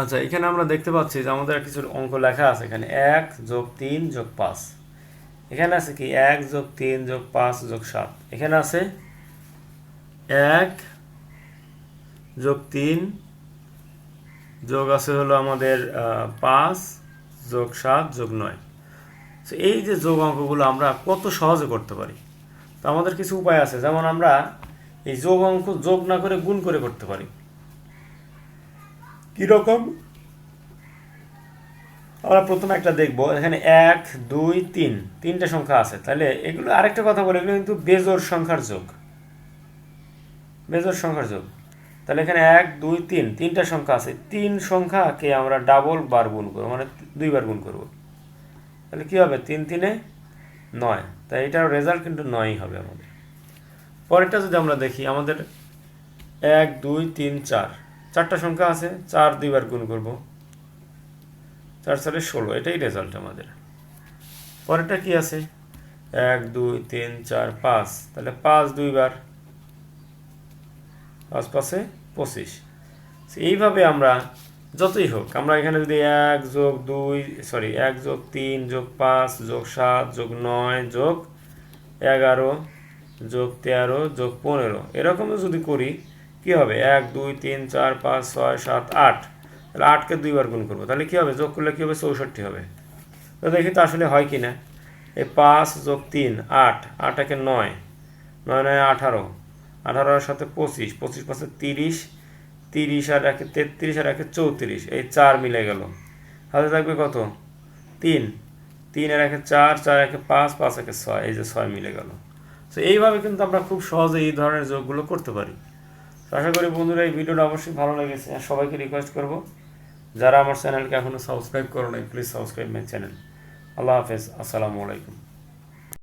আচ্ছা এখানে আমরা দেখতে পাচ্ছি যে আমাদের কিছু অঙ্ক লেখা আছে এখানে এক যোগ তিন যোগ পাঁচ। এখানে আছে কি? এক যোগ তিন যোগ পাঁচ যোগ সাত। এখানে আছে এক যোগ তিন যোগ আছে হলো আমাদের পাঁচ যোগ সাত যোগ নয়। তো এই যে যোগ অঙ্কগুলো আমরা কত সহজে করতে পারি? তো আমাদের কিছু উপায় আছে। যেমন আমরা এই যোগ অঙ্ক যোগ না করে গুণ করে করতে পারি। কীরকম আমরা প্রথমে একটা দেখব। এখানে এক, দুই, তিন। তিনটে সংখ্যা আছে। তাহলে এগুলো আরেকটা কথা বলে, এগুলো কিন্তু বেজোর সংখ্যার যোগ। বেজোর সংখ্যার যোগ। তাহলে এখানে এক, দুই, তিন। তিনটা সংখ্যা আছে। তিন সংখ্যাকে আমরা ডাবল বার গুণ করব মানে দুইবার গুণ করব। তাহলে কী হবে? তিন তিনে নয়। তাই এটার রেজাল্ট কিন্তু নয়ই হবে আমাদের। পরেরটা যদি আমরা দেখি, আমাদের এক, দুই, তিন, চার। চারটা সংখ্যা আছে, চার, দুইবার গুণ করব। চার চারে ষোলো, এটাই রেজাল্ট আমাদের। পরেরটা কি আছে? এক, দুই, তিন, চার, পাঁচ। তাহলে পাঁচ, দুইবার। পাঁচ, পাঁচে পঁচিশ। এইভাবে আমরা যতই হোক, আমরা এখানে যদি এক যোগ দুই সরি এক যোগ তিন, যোগ পাঁচ, যোগ সাত, যোগ নয়, যোগ এগারো, যোগ তেরো, যোগ পনেরো এরকম যদি করি কি হবে? এক, দুই, তিন, চার, পাঁচ, ছয়, সাত, আট। তাহলে আটকে দুইবার গুণ করব। তাহলে কী হবে? যোগ করলে কী হবে? চৌষট্টি হবে। তো দেখি তো আসলে হয় কি না এই পাঁচ যোগ তিন, আট। আট একে নয়। নয় নয় আঠারো। আঠারোর সাথে পঁচিশ। পঁচিশ পাঁচে তিরিশ। তিরিশ আর একে তেত্রিশ আর একে চৌত্রিশ। এই চার মিলে গেল। হাতে থাকবে কত? তিন। তিন আর একে চার চার একে পাঁচ পাঁচ একে ছয়। এই যে ছয় মিলে গেল। তো এইভাবে কিন্তু আমরা খুব সহজে এই ধরনের যোগগুলো করতে পারি। আশা করি বন্ধুরা এই ভিডিওটা অবশ্যই ভালো লেগেছে। আর সবাইকে রিকোয়েস্ট করব, যারা আমার চ্যানেলকে এখনও সাবস্ক্রাইব করো নাই প্লিজ সাবস্ক্রাইব মাই চ্যানেল আল্লাহ হাফেজ, আসসালামু আলাইকুম।